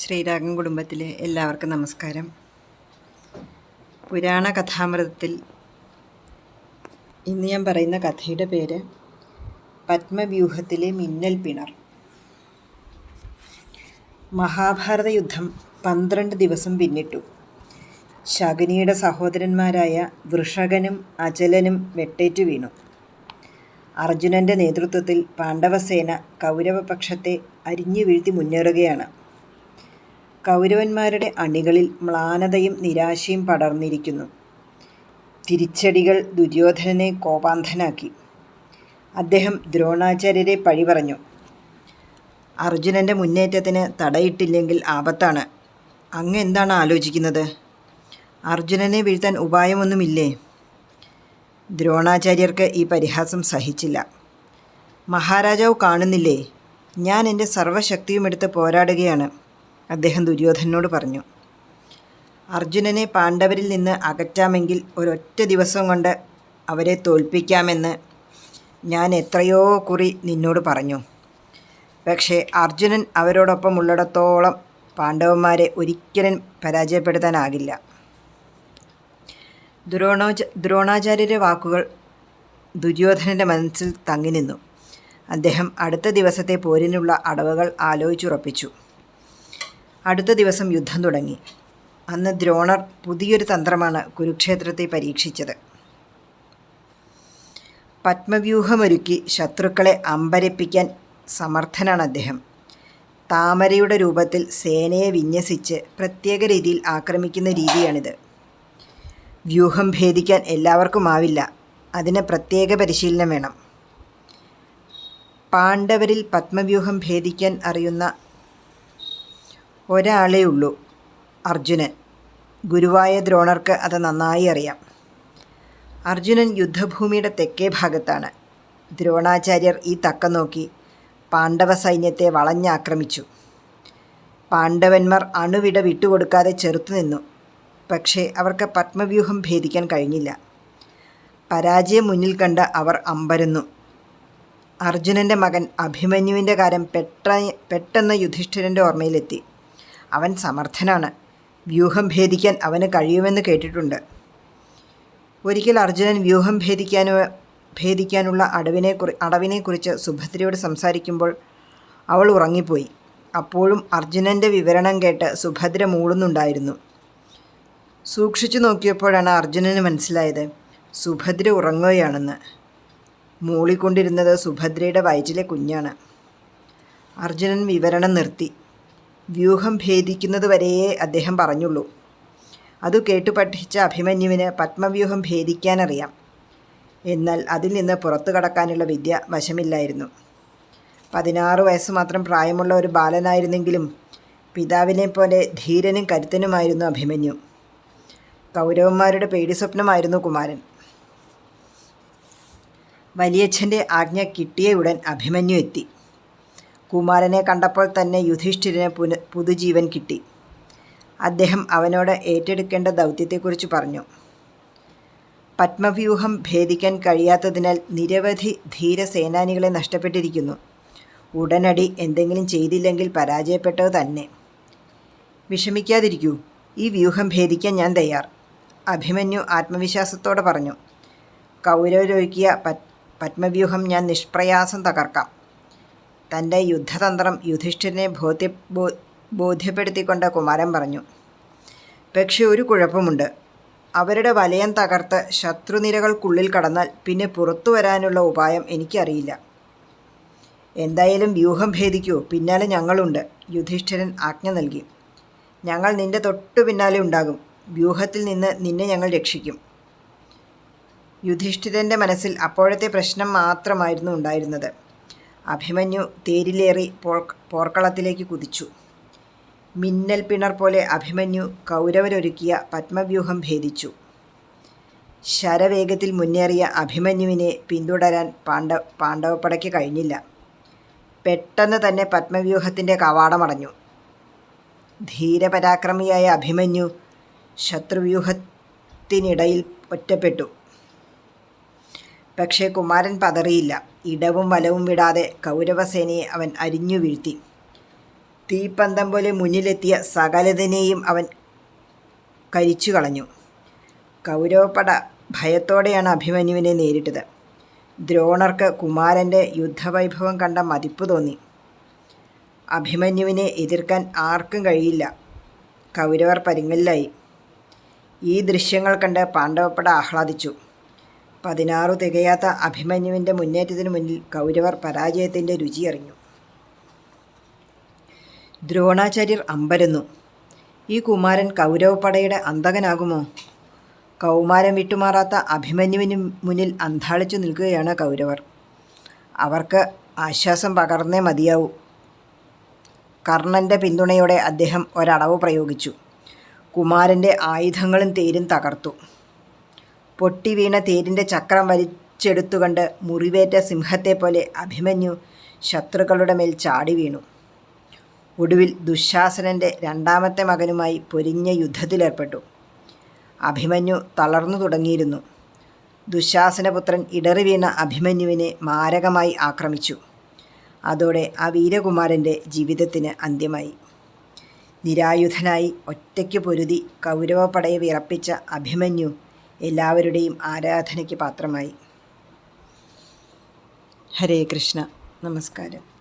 ശ്രീരാഗം കുടുംബത്തിലെ എല്ലാവർക്കും നമസ്കാരം. പുരാണ കഥാമൃതത്തിൽ ഇന്ന് ഞാൻ പറയുന്ന കഥയുടെ പേര് പത്മവ്യൂഹത്തിലെ മിന്നൽ പിണർ. മഹാഭാരത യുദ്ധം പന്ത്രണ്ട് ദിവസം പിന്നിട്ടു. ശകുനിയുടെ സഹോദരന്മാരായ വൃഷകനും അചലനും വെട്ടേറ്റു വീണു. അർജുനന്റെ നേതൃത്വത്തിൽ പാണ്ഡവസേന കൗരവപക്ഷത്തെ അരിഞ്ഞു വീഴ്ത്തി മുന്നേറുകയാണ്. കൗരവന്മാരുടെ അണികളിൽ മ്ലാനതയും നിരാശയും പടർന്നിരിക്കുന്നു. തിരിച്ചടികൾ ദുര്യോധനനെ കോപാന്ധനാക്കി അദ്ദേഹം ദ്രോണാചാര്യരെ പഴി പറഞ്ഞു അർജുനന്റെ മുന്നേറ്റത്തിന് തടയിട്ടില്ലെങ്കിൽ ആപത്താണ്. അങ്ങ് എന്താണ് ആലോചിക്കുന്നത്? അർജുനനെ വീഴ്ത്താൻ ഉപായമൊന്നുമില്ലേ ദ്രോണാചാര്യർക്ക് ഈ പരിഹാസം സഹിച്ചില്ല. മഹാരാജാവ് കാണുന്നില്ലേ? ഞാൻ എന്റെ സർവശക്തിയും എടുത്ത് പോരാടുകയാണ്. അദ്ദേഹം ദുര്യോധനോട് പറഞ്ഞു അർജുനനെ പാണ്ഡവരിൽ നിന്ന് അകറ്റാമെങ്കിൽ ഒരൊറ്റ ദിവസം കൊണ്ട് അവരെ തോൽപ്പിക്കാമെന്ന് ഞാൻ എത്രയോ കുറി നിന്നോട് പറഞ്ഞു. പക്ഷേ അർജുനൻ അവരോടൊപ്പം ഉള്ളിടത്തോളം പാണ്ഡവന്മാരെ ഒരിക്കലും പരാജയപ്പെടുത്താനാകില്ല. ദ്രോണോച ദ്രോണാചാര്യരുടെ വാക്കുകൾ ദുര്യോധനന്റെ മനസ്സിൽ തങ്ങി നിന്നു അദ്ദേഹം അടുത്ത ദിവസത്തെ പോരിനുള്ള അടവുകൾ ആലോചിച്ചുറപ്പിച്ചു. അടുത്ത ദിവസം യുദ്ധം തുടങ്ങി. അന്ന് ദ്രോണർ പുതിയൊരു തന്ത്രമാണ് കുരുക്ഷേത്രത്തെ പരീക്ഷിച്ചത്. പത്മവ്യൂഹമൊരുക്കി ശത്രുക്കളെ അമ്പരപ്പിക്കാൻ സമർത്ഥനാണ് അദ്ദേഹം. താമരയുടെ രൂപത്തിൽ സേനയെ വിന്യസിച്ച് പ്രത്യേക രീതിയിൽ ആക്രമിക്കുന്ന രീതിയാണിത്. വ്യൂഹം ഭേദിക്കാൻ എല്ലാവർക്കും ആവില്ല. അതിന് പ്രത്യേക പരിശീലനം വേണം. പാണ്ഡവരിൽ പത്മവ്യൂഹം ഭേദിക്കാൻ അറിയുന്ന ഒരാളേ ഉള്ളൂ അർജുനൻ. ഗുരുവായ ദ്രോണർക്ക് അത് നന്നായി അറിയാം. അർജുനൻ യുദ്ധഭൂമിയുടെ തെക്കേ ഭാഗത്താണ്. ദ്രോണാചാര്യർ ഈ തക്കം നോക്കി പാണ്ഡവ സൈന്യത്തെ വളഞ്ഞാക്രമിച്ചു. പാണ്ഡവന്മാർ അണുവിട വിട്ടുകൊടുക്കാതെ ചെറുത്തു നിന്നു. പക്ഷേ അവർക്ക് പത്മവ്യൂഹം ഭേദിക്കാൻ കഴിഞ്ഞില്ല. പരാജയം മുന്നിൽ കണ്ട് അവർ അമ്പരന്നു. അർജുനന്റെ മകൻ അഭിമന്യുവിന്റെ കാര്യം പെട്ട പെട്ടെന്ന് യുധിഷ്ഠിരന്റെ ഓർമ്മയിലെത്തി. അവൻ സമർത്ഥനാണ്. വ്യൂഹം ഭേദിക്കാൻ അവന് കഴിയുമെന്ന് കേട്ടിട്ടുണ്ട്. ഒരിക്കൽ അർജുനൻ വ്യൂഹം ഭേദിക്കാനോ ഭേദിക്കാനുള്ള അടവിനെ കുറി അടവിനെക്കുറിച്ച് സുഭദ്രയോട് സംസാരിക്കുമ്പോൾ അവൾ ഉറങ്ങിപ്പോയി. അപ്പോഴും അർജുനന്റെ വിവരണം കേട്ട് സുഭദ്ര മൂളുന്നുണ്ടായിരുന്നു. സൂക്ഷിച്ചു നോക്കിയപ്പോഴാണ് അർജുനന് മനസ്സിലായത് സുഭദ്ര ഉറങ്ങുകയാണെന്ന്. മൂളിക്കൊണ്ടിരുന്നത് സുഭദ്രയുടെ വയറ്റിലെ കുഞ്ഞാണ്. അർജുനൻ വിവരണം നിർത്തി. വ്യൂഹം ഭേദിക്കുന്നതുവരെയേ അദ്ദേഹം പറഞ്ഞുള്ളൂ. അതു കേട്ടു പഠിച്ച അഭിമന്യുവിന് പത്മവ്യൂഹം ഭേദിക്കാനറിയാം. എന്നാൽ അതിൽ നിന്ന് പുറത്തു കടക്കാനുള്ള വിദ്യ വശമില്ലായിരുന്നു. പതിനാറ് വയസ്സ് മാത്രം പ്രായമുള്ള ഒരു ബാലനായിരുന്നെങ്കിലും പിതാവിനെ പോലെ ധീരനും കരുത്തനുമായിരുന്നു അഭിമന്യു. കൗരവന്മാരുടെ പേടി സ്വപ്നമായിരുന്നു കുമാരൻ. വലിയച്ഛന്റെ ആജ്ഞ കിട്ടിയ ഉടൻ അഭിമന്യു എത്തി. കുമാരനെ കണ്ടപ്പോൾ തന്നെ യുധിഷ്ഠിരന് പുന പുതുജീവൻ കിട്ടി. അദ്ദേഹം അവനോട് ഏറ്റെടുക്കേണ്ട ദൗത്യത്തെക്കുറിച്ച് പറഞ്ഞു. പത്മവ്യൂഹം ഭേദിക്കാൻ കഴിയാത്തതിനാൽ നിരവധി ധീരസേനാനികളെ നഷ്ടപ്പെട്ടിരിക്കുന്നു. ഉടനടി എന്തെങ്കിലും ചെയ്തില്ലെങ്കിൽ പരാജയപ്പെട്ടത് തന്നെ. വിഷമിക്കാതിരിക്കൂ ഈ വ്യൂഹം ഭേദിക്കാൻ ഞാൻ തയ്യാർ അഭിമന്യു ആത്മവിശ്വാസത്തോടെ പറഞ്ഞു. കൗരവരൊരുക്കിയ പത് പത്മവ്യൂഹം ഞാൻ നിഷ്പ്രയാസം തകർക്കാം. തന്റെ യുദ്ധതന്ത്രം യുധിഷ്ഠിരനെ ബോധ്യ ബോധ്യപ്പെടുത്തിക്കൊണ്ട് കുമാരൻ പറഞ്ഞു പക്ഷെ ഒരു കുഴപ്പമുണ്ട്. അവരുടെ വലയം തകർത്ത് ശത്രുനിരകൾക്കുള്ളിൽ കടന്നാൽ പിന്നെ പുറത്തു വരാനുള്ള ഉപായം എനിക്കറിയില്ല. എന്തായാലും വ്യൂഹം ഭേദിക്കൂ പിന്നാലെ ഞങ്ങളുണ്ട് യുധിഷ്ഠിരൻ ആജ്ഞ നൽകി. ഞങ്ങൾ നിന്റെ തൊട്ടു പിന്നാലെ ഉണ്ടാകും. വ്യൂഹത്തിൽ നിന്ന് നിന്നെ ഞങ്ങൾ രക്ഷിക്കും. യുധിഷ്ഠിരന്റെ മനസ്സിൽ അപ്പോഴത്തെ പ്രശ്നം മാത്രമായിരുന്നു ഉണ്ടായിരുന്നത്. അഭിമന്യു തേരിലേറി പോർക്കളത്തിലേക്ക് കുതിച്ചു. മിന്നൽ പിണർ പോലെ അഭിമന്യു കൗരവരൊരുക്കിയ പത്മവ്യൂഹം ഭേദിച്ചു. ശരവേഗത്തിൽ മുന്നേറിയ അഭിമന്യുവിനെ പിന്തുടരാൻ പാണ്ഡ പാണ്ഡവപ്പടയ്ക്ക് കഴിഞ്ഞില്ല. പെട്ടെന്ന് തന്നെ പത്മവ്യൂഹത്തിന്റെ കവാടമടഞ്ഞു. ധീരപരാക്രമിയായ അഭിമന്യു ശത്രുവ്യൂഹത്തിനിടയിൽ ഒറ്റപ്പെട്ടു. പക്ഷേ കുമാരൻ പതറിയില്ല. ഇടവും വലവും വിടാതെ കൗരവസേനയെ അവൻ അരിഞ്ഞു വീഴ്ത്തി. തീപ്പന്തം പോലെ മുന്നിലെത്തിയ സകലതിനെയും അവൻ കരിച്ചു കളഞ്ഞു. കൗരവപ്പട ഭയത്തോടെയാണ് അഭിമന്യുവിനെ നേരിട്ടത്. ദ്രോണർക്ക് കുമാരന്റെ യുദ്ധവൈഭവം കണ്ട മതിപ്പ് തോന്നി. അഭിമന്യുവിനെ എതിർക്കാൻ ആർക്കും കഴിയില്ല. കൗരവർ പരിങ്ങലിലായി. ഈ ദൃശ്യങ്ങൾ കണ്ട് പാണ്ഡവപ്പട ആഹ്ലാദിച്ചു. പതിനാറു തികയാത്ത അഭിമന്യുവിന്റെ മുന്നേറ്റത്തിനു മുന്നിൽ കൗരവർ പരാജയത്തിന്റെ രുചിയറിഞ്ഞു ദ്രോണാചാര്യർ അമ്പരന്നു. ഈ കുമാരൻ കൗരവപ്പടയുടെ അന്തകനാകുമോ? കൗമാരം വിട്ടുമാറാത്ത അഭിമന്യുവിന് മുന്നിൽ അന്താളിച്ചു നിൽക്കുകയാണ് കൗരവർ. അവർക്ക് ആശ്വാസം പകർന്നേ മതിയാവൂ. കർണന്റെ പിന്തുണയോടെ അദ്ദേഹം ഒരടവ് പ്രയോഗിച്ചു. കുമാരന്റെ ആയുധങ്ങളും തേരും തകർത്തു. പൊട്ടി വീണ തേരിന്റെ ചക്രം വലിച്ചെടുത്തുകൊണ്ട് മുറിവേറ്റ സിംഹത്തെപ്പോലെ അഭിമന്യു ശത്രുക്കളുടെ മേൽ ചാടി വീണു. ഒടുവിൽ ദുശാസനന്റെ രണ്ടാമത്തെ മകനുമായി പൊരിഞ്ഞ യുദ്ധത്തിലേർപ്പെട്ടു. അഭിമന്യു തളർന്നു തുടങ്ങിയിരുന്നു. ദുശാസനപുത്രൻ ഇടറി വീണ അഭിമന്യുവിനെ മാരകമായി ആക്രമിച്ചു. അതോടെ ആ വീരകുമാരന്റെ ജീവിതത്തിന് അന്ത്യമായി. നിരായുധനായി ഒറ്റയ്ക്ക് പൊരുതി കൗരവപ്പടയെ വിറപ്പിച്ച അഭിമന്യു എല്ലാവരുടെയും ആരാധനയ്ക്ക് പാത്രമായി. ഹരേ കൃഷ്ണ. നമസ്കാരം.